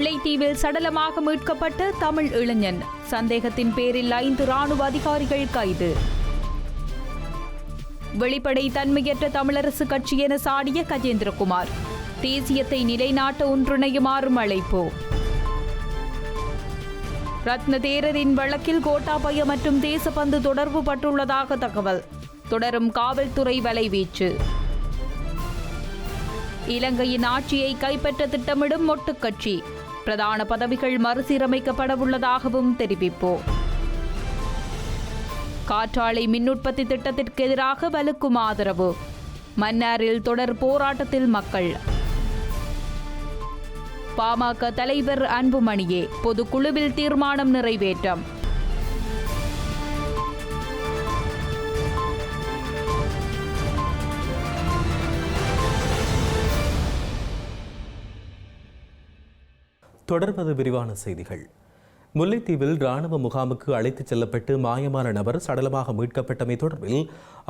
முல்லைத்தீவில் சடலமாக மீட்கப்பட்ட தமிழ் இளைஞன். சந்தேகத்தின் பேரில் ஐந்து ராணுவ அதிகாரிகள் கைது. வெளிப்படை தன்மையற்ற தமிழரசு கட்சி என சாடிய கஜேந்திரகுமார். தேசியத்தை நிலைநாட்ட ஒன்றிணையுமாறும் அழைப்பு. ரத்ன தேரரின் வழக்கில் கோட்டாபய மற்றும் தேசபந்து தொடர்பு பட்டுள்ளதாக தகவல். தொடரும் காவல்துறை வலைவீச்சு. இலங்கையின் ஆட்சியை கைப்பற்ற திட்டமிடும் மொட்டுக்கட்சி பிரதான பதவிகள் மறுசீரமைக்கப்படவுள்ளதாகவும் தெரிவிப்போம் காற்றாலை மின்னுற்பத்தி திட்டத்திற்கு எதிராக வலுக்கும் ஆதரவு. மன்னாரில் தொடர் போராட்டத்தில் மக்கள். பாமக தலைவர் அன்புமணியே பொதுக்குழுவில் தீர்மானம் நிறைவேற்றம். தொடர்வது விரிவான செய்திகள். முல்லைத்தீவில் ராணுவ முகாமுக்கு அழைத்துச் செல்லப்பட்டு மாயமான நபர் சடலமாக மீட்கப்பட்டமை தொடர்பில்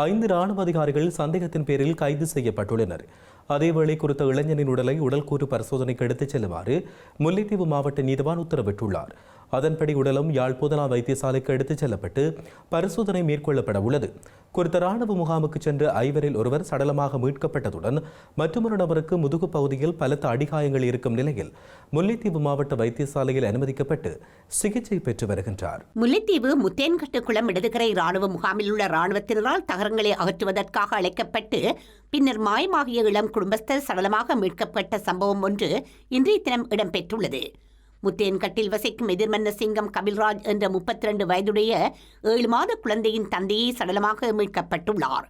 ஐந்து ராணுவ அதிகாரிகள் சந்தேகத்தின் பேரில் கைது செய்யப்பட்டுள்ளனர். அதேவேளை குறித்த இளைஞனின் உடலை உடல்கூறு பரிசோதனைக்கு எடுத்துச் செல்லுமாறு முல்லைத்தீவு மாவட்ட நீதவான் உத்தரவிட்டுள்ளார். அதன்படி உடலும் யாழ் போதனா வைத்தியசாலைக்கு எடுத்துச் செல்லப்பட்டு பரிசோதனை மேற்கொள்ளப்பட உள்ளது. குறித்த ராணுவ முகாமுக்கு சென்ற ஐவரில் ஒருவர் சடலமாக மீட்கப்பட்டதுடன் மற்றொரு நபருக்கு முதுகு பகுதியில் பலத்த அடிகாயங்கள் இருக்கும் நிலையில் முல்லைத்தீவு மாவட்ட வைத்தியசாலையில் அனுமதிக்கப்பட்டு சிகிச்சை பெற்று வருகின்றார். முல்லைத்தீவு முத்தேன்கட்டுக்குளம் இடதுகரை ராணுவ முகாமில் உள்ள ராணுவத்தினரால் தகரங்களை அகற்றுவதற்காக அழைக்கப்பட்டு பின்னர் மாயமாகிய இளம் குடும்பஸ்தர் சடலமாக மீட்கப்பட்ட சம்பவம் ஒன்று இன்றைய தினம் இடம்பெற்றுள்ளது. முத்தேன்கட்டில் வசிக்கும் எதிர்மன்ன சிங்கம் கபில்ராஜ் என்ற முப்பத்தி ரெண்டு வயதுடைய ஏழு மாத குழந்தையின் தந்தையை சடலமாக மீட்கப்பட்டுள்ளார்.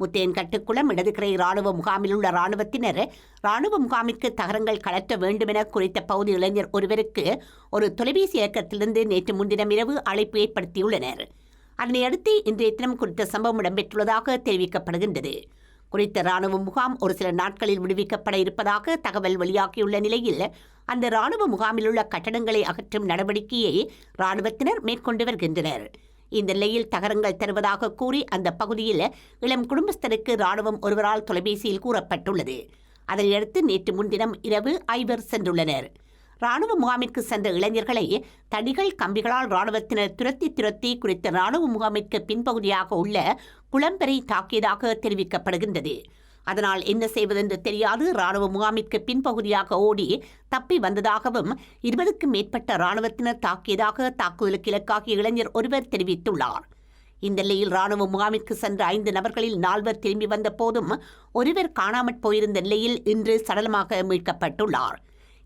முத்தேன்கட்டுக்குளம் இடதுகரை ராணுவ முகாமில் உள்ள ராணுவத்தினர் ராணுவ முகாமிற்கு தகரங்கள் கலற்ற வேண்டுமென குறித்த பகுதி இளைஞர் ஒருவருக்கு ஒரு தொலைபேசி இயக்கத்திலிருந்து நேற்று முன்தினம் இரவு அழைப்பு ஏற்படுத்தியுள்ளனர். அதனையடுத்து இன்றைய தினம் குறித்த சம்பவம் இடம்பெற்றுள்ளதாக தெரிவிக்கப்படுகின்றது. குறித்த ராணுவ முகாம் ஒரு சில நாட்களில் விடுவிக்கப்பட இருப்பதாக தகவல் வெளியாகியுள்ள நிலையில் அந்த ராணுவ முகாமில் உள்ள கட்டடங்களை அகற்றும் நடவடிக்கையை ராணுவத்தினர் மேற்கொண்டு வருகின்றனர். இந்த நிலையில் தகரங்கள் தருவதாக கூறி அந்த பகுதியில் இளம் குடும்பஸ்தருக்கு ராணுவம் ஒருவரால் தொலைபேசியில் கூறப்பட்டுள்ளது. அதனையடுத்து நேற்று முன்தினம் இரவு ஐவர் சென்றுள்ளனர். ராணுவ முகாமிற்கு சென்ற இளைஞர்களை தடிகள் கம்பிகளால் ராணுவத்தினர் துரத்தி துரத்தி குறித்த ராணுவ முகாமிற்கு பின்பகுதியாக உள்ள குளம்பரை தாக்கியதாக தெரிவிக்கப்படுகின்றது. அதனால் என்ன செய்வதென்று தெரியாது. ராணுவ முகாமிற்கு பின்பகுதியாக ஓடி தப்பி வந்ததாகவும் இருபதுக்கும் மேற்பட்ட ராணுவத்தினர் தாக்கியதாக தாக்குதலுக்கு இலக்காகிய இளைஞர் ஒருவர் தெரிவித்துள்ளார். இந்த நிலையில் ராணுவ முகாமிற்கு சென்ற ஐந்து நபர்களில் நால்வர் திரும்பி வந்த போதும் ஒருவர் காணாமற் போயிருந்த நிலையில் இன்று சடலமாக மீட்கப்பட்டுள்ளார்.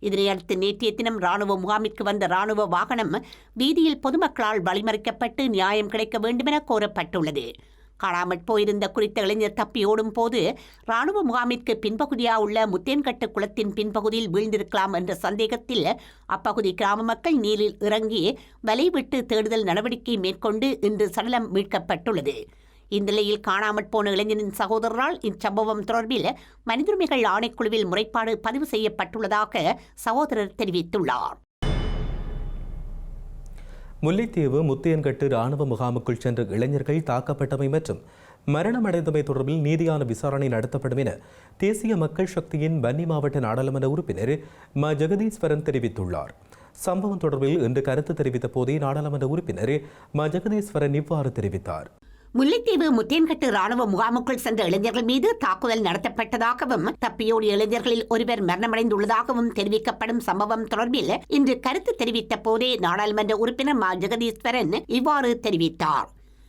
இதனையடுத்து நேற்றைய தினம் ராணுவ முகாமிற்கு வந்த ராணுவ வாகனம் வீதியில் பொதுமக்களால் வழிமறிக்கப்பட்டு நியாயம் கிடைக்க வேண்டுமென கோரப்பட்டுள்ளது. காணாமற் போயிருந்த குறித்த இளைஞர் தப்பி ஓடும் போது ராணுவ முகாமிற்கு பின்பகுதியாக உள்ள முத்தேன்கட்டு குளத்தின் பின்பகுதியில் வீழ்ந்திருக்கலாம் என்ற சந்தேகத்தில் அப்பகுதி கிராம மக்கள் நீரில் இறங்கி வலைவிட்டு தேடுதல் நடவடிக்கை மேற்கொண்டு இன்று சடலம் மீட்கப்பட்டுள்ளது. இந்நிலையில் காணாமற் போன இளைஞனின் சகோதரரால் இச்சம்பவம் தொடர்பில் மனிதுரிமைகள் ஆணைக்குழுவில் முறைப்பாடு பதிவு செய்யப்பட்டுள்ளதாக சகோதரர் தெரிவித்துள்ளார். முல்லைத்தீவு முத்தியன்கட்டு ராணுவ முகாமுக்குள் சென்ற இளைஞர்கள் தாக்கப்பட்டமை மற்றும் மரணமடைந்தமை தொடர்பில் நீதியான விசாரணை நடத்தப்படும் என தேசிய மக்கள் சக்தியின் வன்னி மாவட்ட நாடாளுமன்ற உறுப்பினர் ம. ஜெகதீஸ்வரன் தெரிவித்துள்ளார். சம்பவம் தொடர்பில் இன்று கருத்து தெரிவித்த போதே நாடாளுமன்ற உறுப்பினர் ம. ஜெகதீஸ்வரன் இவ்வாறு தெரிவித்தார். முல்லைத்தீவு முத்தேன்கட்டு ராணுவ முகாமுக்குள் சென்ற இளைஞர்கள் மீது தாக்குதல் நடத்தப்பட்டதாகவும் தப்பியோடிய இளைஞர்களில் ஒருவர் மரணமடைந்துள்ளதாகவும் தெரிவிக்கப்படும் சம்பவம் தொடர்பில் இன்று கருத்து தெரிவித்த போதே நாடாளுமன்ற உறுப்பினர் மா. ஜெகதீஸ்வரன் இவ்வாறு தெரிவித்தார்.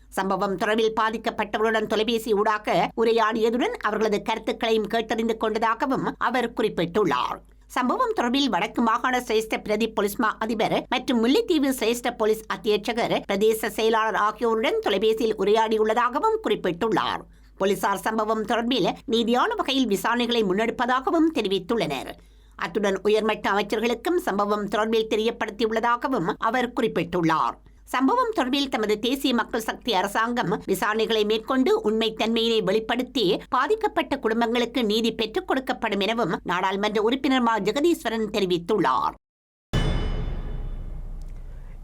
சம்பவம் தொடர்பில் பாதிக்கப்பட்டவர்களுடன் தொலைபேசி ஊடாக உரையாடியதுடன் அவர்களது கருத்துக்களையும் கேட்டறிந்து கொண்டதாகவும் அவர் குறிப்பிட்டுள்ளார். சம்பவம் தொடர்பில் வடக்கு மாகாண சிரேஷ்ட பிரதி போலீஸ் மா அதிபர் மற்றும் முல்லைத்தீவு சிரேஷ்ட போலீஸ் அத்தியட்சகர் பிரதேச செயலாளர் ஆகியோருடன் தொலைபேசியில் உரையாடியுள்ளதாகவும் குறிப்பிட்டுள்ளார். போலீசார் சம்பவம் தொடர்பில் நீதியான வகையில் விசாரணைகளை முன்னெடுப்பதாகவும் தெரிவித்துள்ளனர். அத்துடன் உயர்மட்ட அமைச்சர்களுக்கும் சம்பவம் தொடர்பில் தெரியப்படுத்தியுள்ளதாகவும் அவர் குறிப்பிட்டுள்ளார். சம்பவம் தொடர்பில் தமது தேசிய மக்கள் சக்தி அரசாங்கம் விசாரணைகளை மேற்கொண்டு உண்மை தன்மையினை வெளிப்படுத்தி பாதிக்கப்பட்ட குடும்பங்களுக்கு நீதி பெற்றுக் கொடுக்கப்படும் எனவும் நாடாளுமன்ற உறுப்பினர் மா. ஜெகதீஸ்வரன் தெரிவித்துள்ளார்.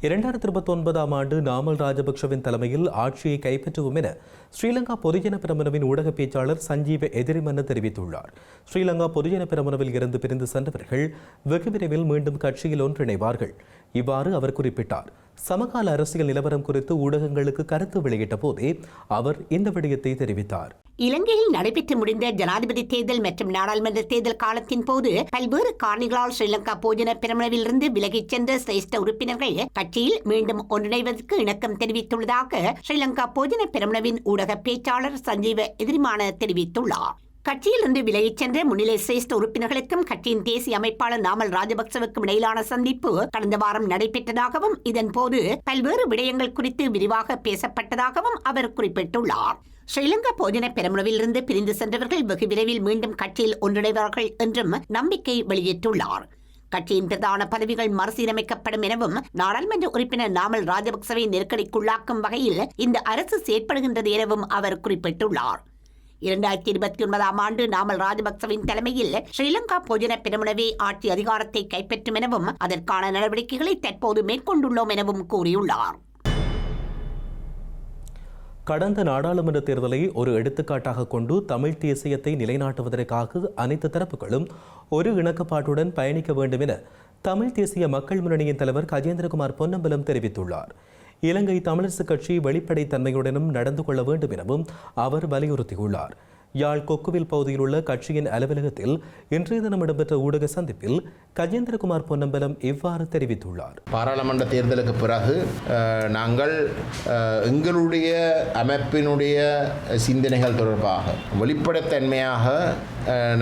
இரண்டாயிரத்தி இருபத்தி ஒன்பதாம் ஆண்டு நாமல் ராஜபக்ஷவின் தலைமையில் ஆட்சியை கைப்பற்றுவோம் என ஸ்ரீலங்கா பொதுஜன பிரமுனவின் ஊடக பேச்சாளர் சஞ்சீவ எதிரிமன்ன தெரிவித்துள்ளார். ஸ்ரீலங்கா பொதுஜன பிரமுனவில் இருந்து பிரிந்து சென்றவர்கள் வெகு விரைவில் மீண்டும் கட்சியில் ஒன்றிணைவார்கள். இவ்வாறு அவர் குறிப்பிட்டார். சமகால அரசியல் நிலவரம் குறித்து ஊடகங்களுக்கு கருத்து வெளியிட்ட போதே அவர் இந்த விடயத்தை தெரிவித்தார். இலங்கையில் நடைபெற்று முடிந்த ஜனாதிபதி தேர்தல் மற்றும் நாடாளுமன்ற தேர்தல் காலத்தின் போது பல்வேறு காரணிகளால் ஸ்ரீலங்கா போஜன பிரமுனவிலிருந்து விலகிச் சென்ற சிரேஷ்ட உறுப்பினர்கள் கட்சியில் மீண்டும் ஒன்றிணைவதற்கு இணக்கம் தெரிவித்துள்ளதாக ஸ்ரீலங்கா போஜன பிரமணவின் ஊடக பேச்சாளர் சஞ்சீவ எதிரிமான தெரிவித்துள்ளார். கட்சியிலிருந்து விலகிச் சென்ற முன்னிலை சிரேஷ்ட உறுப்பினர்களுக்கும் கட்சியின் தேசிய அமைப்பாளர் நாமல் ராஜபக்சவுக்கும் இடையிலான சந்திப்பு கடந்த வாரம் நடைபெற்றதாகவும் இதன்போது பல்வேறு விடயங்கள் குறித்து விரிவாக பேசப்பட்டதாகவும் அவர் குறிப்பிட்டுள்ளார். ஸ்ரீலங்கா போஜன பெருமுனவிலிருந்து பிரிந்து சென்றவர்கள் வெகு விரைவில் மீண்டும் கட்சியில் ஒன்றிணைவார்கள் என்றும் நம்பிக்கை வெளியிட்டுள்ளார். கட்சியின் பிரதான பதவிகள் மறுசீரமைக்கப்படும் எனவும் நாடாளுமன்ற உறுப்பினர் நாமல் ராஜபக்சவை நெருக்கடிக்குள்ளாக்கும் வகையில் இந்த அரசு செயற்படுகின்றது எனவும் அவர் குறிப்பிட்டுள்ளார். இரண்டாயிரத்தி இருபத்தி ஒன்பதாம் ஆண்டு நாமல் ராஜபக்சவின் தலைமையில் ஸ்ரீலங்கா பொதுஜன பெருமுனவே ஆட்சி அதிகாரத்தை கைப்பற்றும் எனவும் அதற்கான நடவடிக்கைகளை தற்போது மேற்கொண்டுள்ளோம் எனவும் கூறியுள்ளார். கடந்த நாடாளுமன்ற தேர்தலை ஒரு எடுத்துக்காட்டாக கொண்டு தமிழ் தேசியத்தை நிலைநாட்டுவதற்காக அனைத்து தரப்புகளும் ஒரு இணக்கப்பாட்டுடன் பயணிக்க வேண்டும் என தமிழ் தேசிய மக்கள் முன்னணியின் தலைவர் கஜேந்திரகுமார் பொன்னம்பலம் தெரிவித்துள்ளார். இலங்கை தமிழரசுக் கட்சி வெளிப்படைத்தன்மையுடனும் நடந்து கொள்ள வேண்டும் எனவும் அவர் வலியுறுத்தியுள்ளார். யாழ் கொக்குவில் பகுதியில் உள்ள கட்சியின் அலுவலகத்தில் இன்றைய தினம் இடம்பெற்ற ஊடக சந்திப்பில் கஜேந்திரகுமார் பொன்னம்பலம் இவ்வாறு தெரிவித்துள்ளார். பாராளுமன்ற தேர்தலுக்கு பிறகு நாங்கள் எங்களுடைய அமைப்பினுடைய சிந்தனைகள் தொடர்பாக வெளிப்படைத்தன்மையாக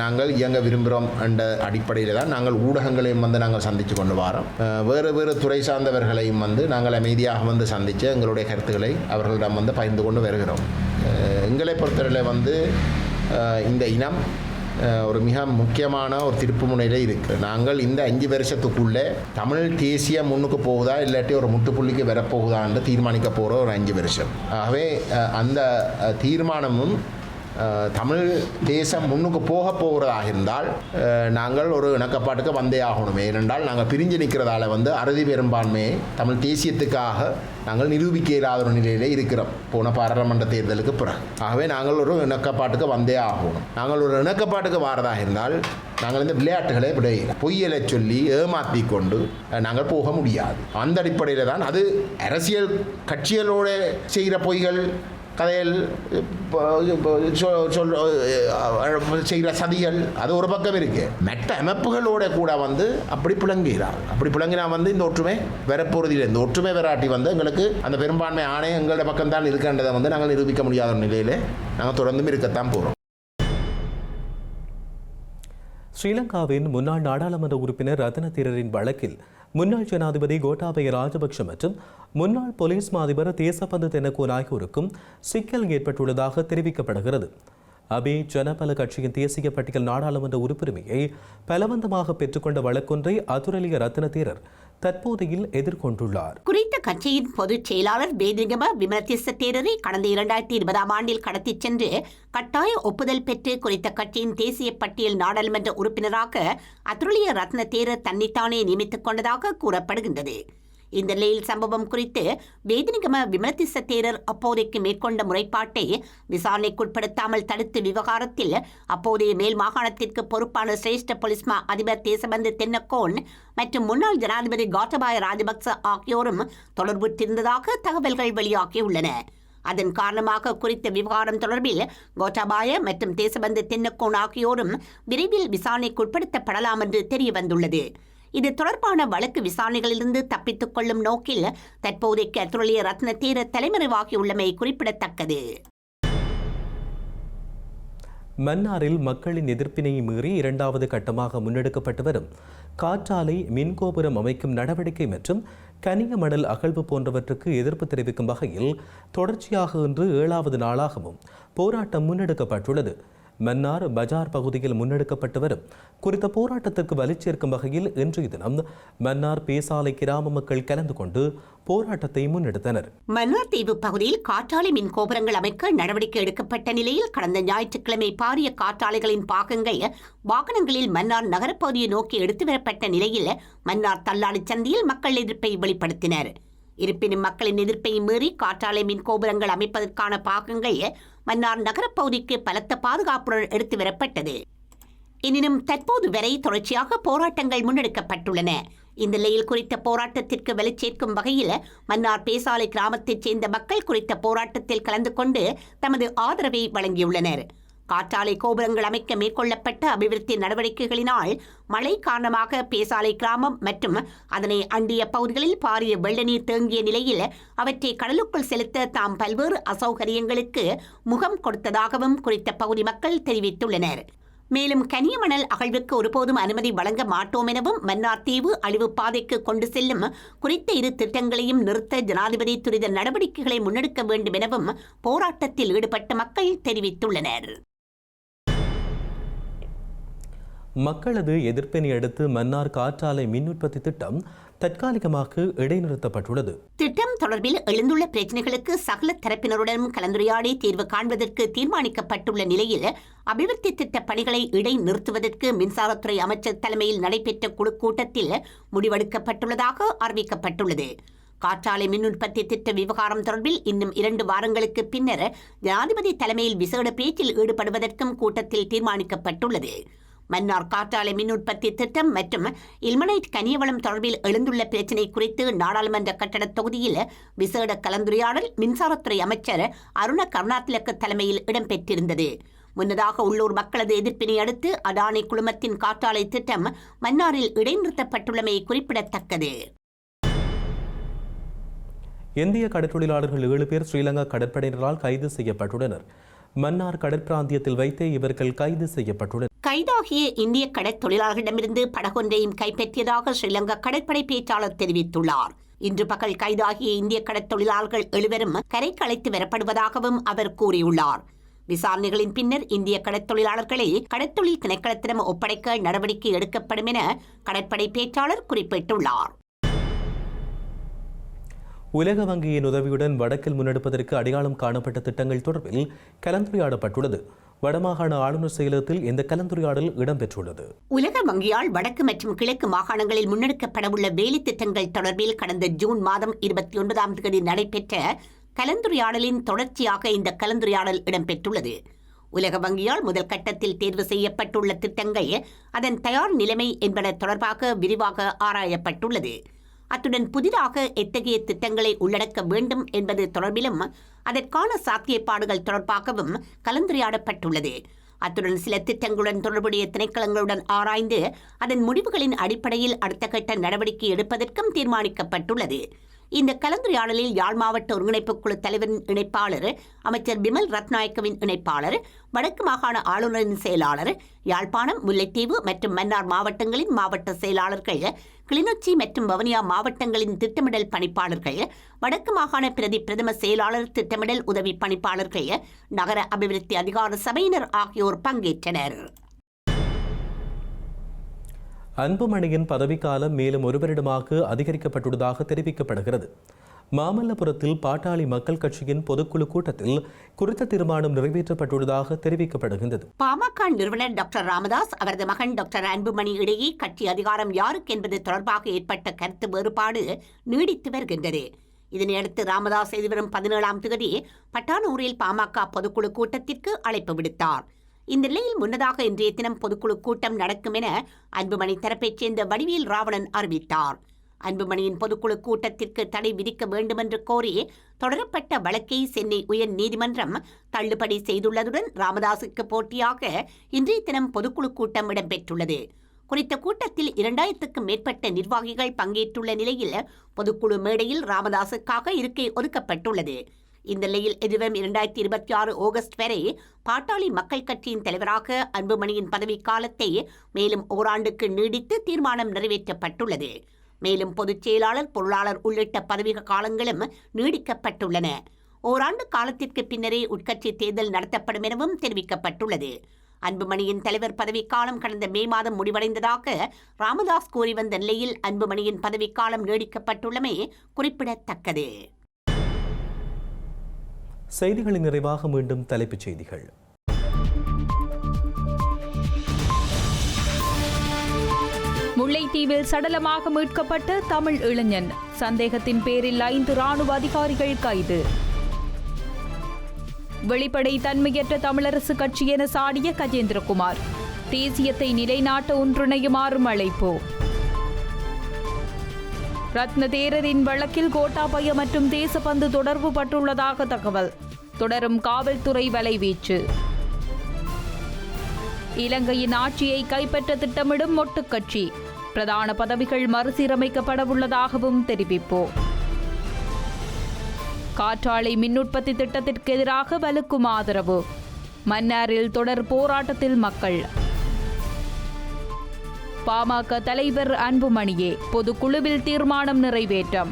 நாங்கள் இயங்க விரும்புகிறோம் என்ற அடிப்படையில் தான் நாங்கள் ஊடகங்களையும் வந்து நாங்கள் சந்தித்து கொண்டு வரோம். வேறு வேறு துறை சார்ந்தவர்களையும் வந்து நாங்கள் அமைதியாக வந்து சந்தித்து எங்களுடைய கருத்துக்களை அவர்களிடம் வந்து பகிர்ந்து கொண்டு வருகிறோம். எங்களை பொறுத்தவரையில் வந்து இந்த இனம் ஒரு மிக முக்கியமான ஒரு திருப்பு முனையில் இருக்குது நாங்கள் இந்த அஞ்சு வருஷத்துக்குள்ளே தமிழ் தேசிய முன்னுக்கு போகுதா இல்லாட்டி ஒரு முட்டுப்புள்ளிக்கு வரப்போகுதான்னு தீர்மானிக்க போகிற ஒரு அஞ்சு வருஷம். ஆகவே அந்த தீர்மானமும் தமிழ் தேசம் முன்னுக்கு போக போகிறதாக இருந்தால் நாங்கள் ஒரு இணக்கப்பாட்டுக்கு வந்தே ஆகணும். ஏனென்றால் நாங்கள் பிரிஞ்சு நிற்கிறதால வந்து அறுதி பெரும்பான்மையை தமிழ் தேசியத்துக்காக நாங்கள் நிரூபிக்க இல்லாத ஒரு நிலையிலே இருக்கிறோம். போன பாராளுமன்ற தேர்தலுக்கு பிறகு. ஆகவே நாங்கள் ஒரு இணக்கப்பாட்டுக்கு வந்தே ஆகணும். நாங்கள் ஒரு இணக்கப்பாட்டுக்கு வாரதாக இருந்தால் நாங்கள் இந்த விளையாட்டுகளை விடையில பொய்யலை சொல்லி ஏமாற்றி கொண்டு நாங்கள் போக முடியாது. அந்த அடிப்படையில் தான் அது அரசியல் கட்சிகளோட செய்கிற பொய்கள் கதையில் இப்போ சொல் செய்கிற சதிகள் அது ஒரு பக்கம் இருக்குது மற்ற அமைப்புகளோட கூட வந்து அப்படி புலங்குகிறார் அப்படி புழங்கினா வந்து இந்த ஒற்றுமை வரப்போறதில்லை. இந்த ஒற்றுமை வராட்டி வந்து எங்களுக்கு அந்த பெரும்பான்மை ஆணையம் எங்களோட பக்கம்தான் இருக்கின்றதை வந்து நாங்கள் நிரூபிக்க முடியாத ஒரு நிலையில் நாங்கள் தொடர்ந்தும் இருக்கத்தான் போகிறோம் ஸ்ரீலங்காவின் முன்னாள் நாடாளுமன்ற உறுப்பினர் ரத்ன தீரரின் வழக்கில் முன்னாள் ஜனாதிபதி கோட்டாபய ராஜபக்ஷ மற்றும் முன்னாள் போலீஸ் மாதிபர் தேசபந்து தென்னகோன் ஆகியோருக்கும் சிக்கல் ஏற்பட்டுள்ளதாக தெரிவிக்கப்படுகிறது. அபே ஜனபல கட்சியின் தேசிய பட்டியல் நாடாளுமன்ற உறுப்புரிமையை பலவந்தமாக பெற்றுக்கொண்ட வழக்கொன்றை அதுரலிய ரத்ன தற்போதையில் எதிர்கொண்டுள்ளார். குறித்த கட்சியின் பொதுச் செயலாளர் பேதிரிகம விமலதிச தேரரை கடந்த இரண்டாயிரத்தி இருபதாம் ஆண்டில் கடத்திச் சென்று கட்டாய ஒப்புதல் பெற்று குறித்த கட்சியின் தேசிய பட்டியல் நாடாளுமன்ற உறுப்பினராக அத்துரலிய ரத்ன தேரர் தன்னைத்தானே நியமித்துக் கொண்டதாக கூறப்படுகின்றது. இந்த நிலையில் சம்பவம் குறித்து வேதினிகம விமலதிச தேரர் அப்போதைக்கு மேற்கொண்ட முறைப்பாட்டை விசாரணைக்குட்படுத்தாமல் தடுத்து விவகாரத்தில் அப்போதைய மேல் மாகாணத்திற்கு பொறுப்பான சிரேஷ்ட பொலிஸ்மா அதிபர் தேசபந்து தென்னக்கோன் மற்றும் முன்னாள் ஜனாதிபதி கோட்டபாய ராஜபக்ச ஆகியோரும் தொடர்புற்றிருந்ததாக தகவல்கள் வெளியாகியுள்ளன. அதன் காரணமாக குறித்த விவகாரம் தொடர்பில் கோட்டாபாய மற்றும் தேசபந்து தென்னக்கோன் ஆகியோரும் விரைவில் விசாரணைக்குட்படுத்தப்படலாம் என்று தெரியவந்துள்ளது. வந்துள்ளது இது தொடர்பான வழக்கு விசாரணைகளிலிருந்து தப்பித்துக் கொள்ளும் நோக்கில் தற்போதைக்கு அத்துரலிய ரத்ன தீர தலைமறைவாகியுள்ளமை குறிப்பிடத்தக்கது. மன்னாரில் மக்களின் எதிர்ப்பினை மீறி இரண்டாவது கட்டமாக முன்னெடுக்கப்பட்டு வரும் காற்றாலை மின்கோபுரம் அமைக்கும் நடவடிக்கை மற்றும் கனிய மணல் அகழ்வு போன்றவற்றுக்கு எதிர்ப்பு தெரிவிக்கும் வகையில் தொடர்ச்சியாக இன்று ஏழாவது நாளாகவும் போராட்டம் முன்னெடுக்கப்பட்டுள்ளது. மன்னார் பஜார் பகுதியில் முன்னெடுக்கப்பட்டு வரும் குறித்த போராட்டத்திற்கு வலுச்சேர்க்கும் வகையில் இன்றைய தினம் மன்னார் பேசாலை கிராம மக்கள் கலந்து கொண்டு போராட்டத்தை முன்னெடுத்தனர். மன்னார் தீவு பகுதியில் காற்றாலை மின் கோபுரங்கள் அமைக்க நடவடிக்கை எடுக்கப்பட்ட நிலையில் கடந்த ஞாயிற்றுக்கிழமை பாரிய காற்றாலைகளின் பாகங்கள் வாகனங்களில் மன்னார் நகரப்பகுதியை நோக்கி எடுத்து வரப்பட்ட நிலையில் மன்னார் தள்ளாடி சந்தியில் மக்கள் எதிர்ப்பை வெளிப்படுத்தினர். இருப்பினும் மக்களின் எதிர்ப்பை மீறி காற்றாலை மின் கோபுரங்கள் அமைப்பதற்கான பாகங்கள் மன்னார் நகரப்பகுதிக்கு பலத்த பாதுகாப்புடன் எடுத்து வரப்பட்டது. எனினும் தற்போது வரை தொடர்ச்சியாக போராட்டங்கள் முன்னெடுக்கப்பட்டுள்ளன. இந்த நிலையில் குறித்த போராட்டத்திற்கு வெளிச்சேர்க்கும் வகையில் மன்னார் பேசாலை கிராமத்தைச் சேர்ந்த மக்கள் குறித்த போராட்டத்தில் கலந்து கொண்டு தமது ஆதரவை வழங்கியுள்ளனர். காற்றாலை கோபுரங்கள் அமைக்க மேற்கொள்ளப்பட்ட அபிவிருத்தி நடவடிக்கைகளினால் மழை காரணமாக பேசாலை கிராமம் மற்றும் அதனை அண்டிய பகுதிகளில் பாரிய வெள்ள நீர் தேங்கிய நிலையில் அவற்றை கடலுக்குள் செலுத்த தாம் பல்வேறு அசௌகரியங்களுக்கு முகம் கொடுத்ததாகவும் குறித்த பகுதி மக்கள் தெரிவித்துள்ளனர். மேலும் கனியமணல் அகழ்வுக்கு ஒருபோதும் அனுமதி வழங்க மாட்டோம் எனவும் மன்னார் தீவு அழிவு பாதைக்கு கொண்டு செல்லும் குறித்த இரு திட்டங்களையும் நிறுத்த ஜனாதிபதி துரித நடவடிக்கைகளை முன்னெடுக்க வேண்டும் எனவும் போராட்டத்தில் ஈடுபட்ட மக்கள் தெரிவித்துள்ளனர். மக்களது எதிர்ப்பினை அடுத்து மன்னார் காற்றாலை மின் உற்பத்தி திட்டம் தற்காலிகமாக இடைநிறுத்தப்பட்டுள்ளது. திட்டம் தொடர்பில் எழுந்துள்ள பிரச்சினைகளுக்கு சகல தரப்பினருடனும் கலந்துரையாடி தீர்வு காண்பதற்கு தீர்மானிக்கப்பட்டுள்ள நிலையில் அபிவிருத்தி திட்ட பணிகளை இடைநிறுத்துவதற்கு மின்சாரத்துறை அமைச்சர் தலைமையில் நடைபெற்ற குழு கூட்டத்தில் முடிவெடுக்கப்பட்டுள்ளதாக அறிவிக்கப்பட்டுள்ளது. காற்றாலை மின் உற்பத்தி திட்ட விவகாரம் தொடர்பில் இன்னும் இரண்டு வாரங்களுக்கு பின்னர் ஜனாதிபதி தலைமையில் விசேட பேச்சில் ஈடுபடுவதற்கும் கூட்டத்தில் தீர்மானிக்கப்பட்டுள்ளது. மன்னார் காற்றாலை மின் உற்பத்தி திட்டம் மற்றும் இல்மனைட் கனியவளம் தொடர்பில் எழுந்துள்ள பிரச்சினை குறித்து நாடாளுமன்ற கட்டடத் தொகுதியில் விசேட கலந்துரையாடல் மின்சாரத்துறை அமைச்சர் அருண கருணாதிலக்க தலைமையில் இடம்பெற்றிருந்தது. முன்னதாக உள்ளூர் மக்களது எதிர்ப்பினை அடுத்து அடானி குழுமத்தின் காற்றாலை திட்டம் மன்னாரில் இடைநிறுத்தப்பட்டுள்ளமை குறிப்பிடத்தக்கது. இந்திய கடற்றொழிலாளர்கள் ஏழு பேர் ஸ்ரீலங்கா கடற்படையினரால் கைது செய்யப்பட்டுள்ளனர். மன்னார் கடற்பிராந்தியத்தில் வைத்தே இவர்கள் கைது செய்யப்பட்டுள்ளனர். கைதாகிய இந்திய கடற்தொழிலாளர்களிடமிருந்து படகொன்றையும் கைப்பற்றியதாக ஸ்ரீலங்கா கடற்படை பேச்சாளர் தெரிவித்துள்ளார். இன்று பகல் கைதாகிய இந்திய கடற்தொழிலாளர்கள் எழுவரும் கரைக்கு அழைத்து வரப்படுவதாகவும் அவர் கூறியுள்ளார். விசாரணைகளின் பின்னர் இந்திய கடற்தொழிலாளர்களை கடற்தொழில் திணைக்களத்திடம் ஒப்படைக்க நடவடிக்கை எடுக்கப்படும் என கடற்படை பேச்சாளர் குறிப்பிட்டுள்ளார். உலக வங்கியின் உதவியுடன் வடக்கில் முன்னெடுப்பதற்கு அடையாளம் காணப்பட்ட திட்டங்கள் தொடர்பில் கலந்துரையாடப்பட்டுள்ளது. வடமாகாண ஆளுநர் செயலகத்தில் இந்த கலந்துரையாடல் இடம்பெற்றுள்ளது. உலக வங்கியால் வடக்கு மற்றும் கிழக்கு மாகாணங்களில் முன்னெடுக்கப்படவுள்ள வேலை திட்டங்கள் தொடர்பில் கடந்த ஜூன் மாதம் இருபத்தி ஒன்பதாம் தேதி நடைபெற்ற கலந்துரையாடலின் தொடர்ச்சியாக இந்த கலந்துரையாடல் இடம்பெற்றுள்ளது. உலக வங்கியால் முதல் கட்டத்தில் தேர்வு செய்யப்பட்டுள்ள திட்டங்கள் அதன் தயார் நிலைமை என்பன தொடர்பாக விரிவாக ஆராயப்பட்டுள்ளது. அத்துடன் புதிதாக எத்தகைய திட்டங்களை உள்ளடக்க வேண்டும் என்பது தொடர்பிலும் அதற்கான சாத்தியப்பாடுகள் தொடர்பாகவும் கலந்துரையாடப்பட்டுள்ளது. அத்துடன் சில திட்டங்களுடன் தொடர்புடைய திணைக்களங்களுடன் ஆராய்ந்து அதன் முடிவுகளின் அடிப்படையில் அடுத்த கட்ட நடவடிக்கை எடுப்பதற்கும் தீர்மானிக்கப்பட்டுள்ளது. இந்த கலந்துரையாடலில் யாழ் மாவட்ட ஒருங்கிணைப்பு குழு தலைவரின் இணைப்பாளர் அமைச்சர் பிமல் ரத்நாயக்கவின் இணைப்பாளர் வடக்கு மாகாண ஆளுநரின் செயலாளர் யாழ்ப்பாணம் முல்லைத்தீவு மற்றும் மன்னார் மாவட்டங்களின் மாவட்ட செயலாளர்கள் கிளிநொச்சி மற்றும் வவுனியா மாவட்டங்களின் திட்டமிடல் பணிப்பாளர்கள் வடக்கு மாகாண பிரதி பிரதம செயலாளர் திட்டமிடல் உதவி பணிப்பாளர்கள் நகர அபிவிருத்தி அதிகார சபையினர் ஆகியோர் பங்கேற்றனர். அன்புமணியின் பதவிக்காலம் மேலும் ஒரு வருடமாக அதிகரிக்கப்பட்டுள்ளதாக தெரிவிக்கப்படுகிறது. மாமல்லபுரத்தில் பாட்டாளி மக்கள் கட்சியின் பொதுக்குழு கூட்டத்தில் குறித்த தீர்மானம் நிறைவேற்றப்பட்டுள்ளதாக தெரிவிக்கப்படுகின்றது. பாமக நிறுவனர் டாக்டர் ராமதாஸ் அவரது மகன் டாக்டர் அன்புமணி இடையே கட்சி அதிகாரம் யாருக்கு என்பது தொடர்பாக ஏற்பட்ட கருத்து வேறுபாடு நீடித்து வருகின்றது. இதனையடுத்து ராமதாஸ் எதிர்வரும் பதினேழாம் தேதி பட்டானூரில் பாமக பொதுக்குழு கூட்டத்திற்கு அழைப்பு விடுத்தார். இந்த நிலையில் முன்னதாக இன்றைய தினம் பொதுக்குழு கூட்டம் நடக்கும் என அன்புமணி தரப்பைச் சேர்ந்த வடிவேல் ராவணன் அறிவித்தார். அன்புமணியின் பொதுக்குழு கூட்டத்திற்கு தடை விதிக்க வேண்டுமென்று கோரி தொடரப்பட்ட வழக்கை சென்னை உயர் நீதிமன்றம் தள்ளுபடி செய்துள்ளதுடன் ராமதாசுக்கு போட்டியாக இன்றைய தினம் பொதுக்குழு கூட்டம் இடம்பெற்றுள்ளது. குறித்த கூட்டத்தில் இரண்டாயிரத்துக்கும் மேற்பட்ட நிர்வாகிகள் பங்கேற்றுள்ள நிலையில் பொதுக்குழு மேடையில் ராமதாசுக்காக இருக்கை ஒதுக்கப்பட்டுள்ளது. இந்த நிலையில் இரண்டாயிரத்தி இருபத்தி ஆறு ஆகஸ்ட் வரை பாட்டாளி மக்கள் கட்சியின் தலைவராக அன்புமணியின் பதவிக்காலத்தை மேலும் ஓராண்டுக்கு நீடித்து தீர்மானம் நிறைவேற்றப்பட்டுள்ளது. மேலும் பொதுச் செயலாளர் பொருளாளர் உள்ளிட்ட பதவி காலங்களும் நீடிக்கப்பட்டுள்ளன. ஓராண்டு காலத்திற்கு பின்னரே உட்கட்சி தேர்தல் நடத்தப்படும் எனவும் தெரிவிக்கப்பட்டுள்ளது. அன்புமணியின் தலைவர் பதவிக்காலம் கடந்த மே மாதம் முடிவடைந்ததாக ராமதாஸ் கூறி வந்த நிலையில் அன்புமணியின் பதவிக்காலம் நீடிக்கப்பட்டுள்ளமை குறிப்பிடத்தக்கது. செய்திகளின் நிறைவாக மீண்டும் தலைப்புச் செய்திகள். முல்லைத்தீவில் சடலமாக மீட்கப்பட்ட தமிழ் இளைஞன். சந்தேகத்தின் பேரில் ஐந்து ராணுவ அதிகாரிகள் கைது. வெளிப்படை தன்மையற்ற தமிழரசு கட்சி என சாடிய கஜேந்திரகுமார். தேசியத்தை நிலைநாட்ட ஒன்றிணையுமாறும் அழைப்பு. ரத்ன தேரரின் வழக்கில் கோட்டாபய மற்றும் தேசபந்து தொடர்பு பட்டுள்ளதாக தகவல். தொடரும் காவல்துறை வலைவீச்சு. இலங்கையின் ஆட்சியை கைப்பற்ற திட்டமிடும் மொட்டுக்கட்சி பிரதான பதவிகள் மறுசீரமைக்கப்படவுள்ளதாகவும் தெரிவிப்பு காற்றாலை மின் உற்பத்தி திட்டத்திற்கு எதிராக வலுக்கும் ஆதரவு. மன்னாரில் தொடர் போராட்டத்தில் மக்கள். பாமக தலைவர் அன்புமணியே பொதுக்குழுவில் தீர்மானம் நிறைவேற்றம்.